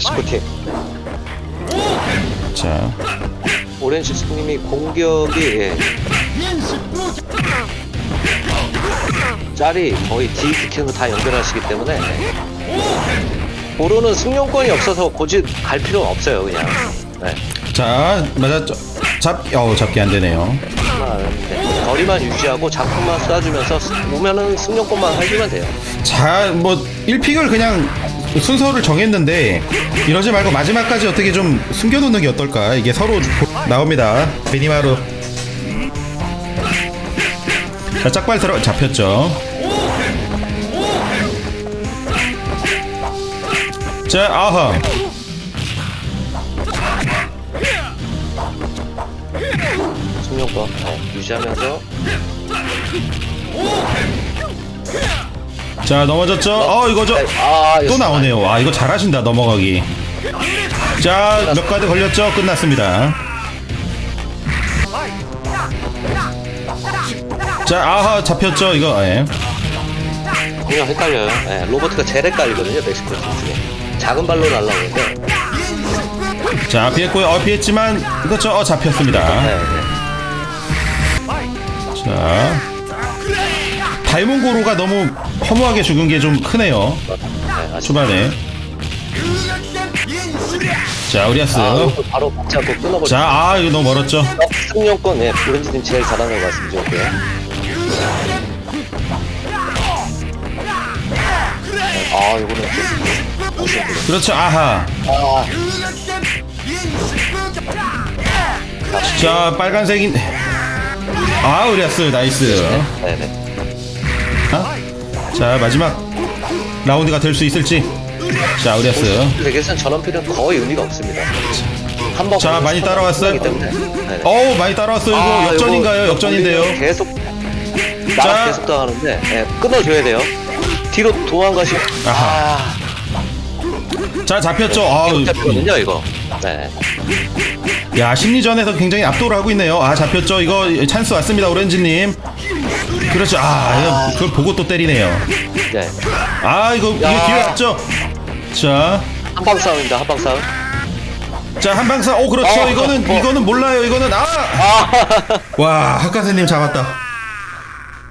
19팀 자, 오렌지 스님이 공격이 예. 짤이 거의 디스킹으로 다 연결하시기 때문에 보로는 승용권이 없어서 굳이 갈 필요는 없어요 그냥 네. 자, 맞았죠. 잡, 어우, 잡기 안 되네요. 네. 거리만 유지하고 작품만 쏴주면서 오면은 승용권만 해주면 돼요 자, 뭐 1픽을 그냥 순서를 정했는데 이러지 말고 마지막까지 어떻게 좀 숨겨놓는 게 어떨까? 이게 서로 보- 나옵니다. 베니마루. 자, 짝발 들어 잡혔죠. 자, 아하. 승용권 네. 유지하면서 자, 넘어졌죠? 어, 이거죠? 네. 아또 나오네요. 아, 이거 잘하신다, 넘어가기. 자, 몇 가드 걸렸죠? 끝났습니다. 자, 아하, 잡혔죠? 이거, 예. 그냥 헷갈려요 네. 로버트가 제일 헷갈리거든요 멕시코 팀 중에 작은 발로 날라오는데 자, 피했고요. 어, 피했지만, 그렇죠. 어, 잡혔습니다. 네, 네. 자. 다이몬고로가 너무 허무하게 죽은 게 좀 크네요. 네, 초반에. 자, 우리아스. 아, 바로 맞지 않고 끊어버려. 자, 아, 이거 너무 멀었죠? 승용권, 예, 오렌지님 제일 잘하는 것 같습니다. 아, 이거는 좀. 그렇죠. 아하. 아, 자, 빨간색인. 아, 우리아스. 나이스. 네네. 어? 자 마지막 라운드가 될 수 있을지 자 우리아스 되게선 전원필은 거의 의미가 없습니다. 한번 자, 많이 따라왔어요? 때문에. 네네. 어우 많이 따라왔어요 이거 아, 역전인가요 이거 역전인데요 계속 자. 나 계속 당하는데 예, 끊어줘야 돼요. 뒤로 도망가시. 아하. 아, 자 잡혔죠 아우 잡히거든요 이거. 네. 야 심리전에서 굉장히 압도를 하고 있네요 아 잡혔죠 이거 찬스 왔습니다 오렌지님 그렇죠 아 그걸 보고 또 때리네요 네. 아 이거 이거 야. 기회 왔죠 자 한방 싸움입니다. 한방 싸움. 자 한방사 오 그렇죠 어, 이거는 어. 이거는 몰라요 이거는 아. 아와 학과생님 잡았다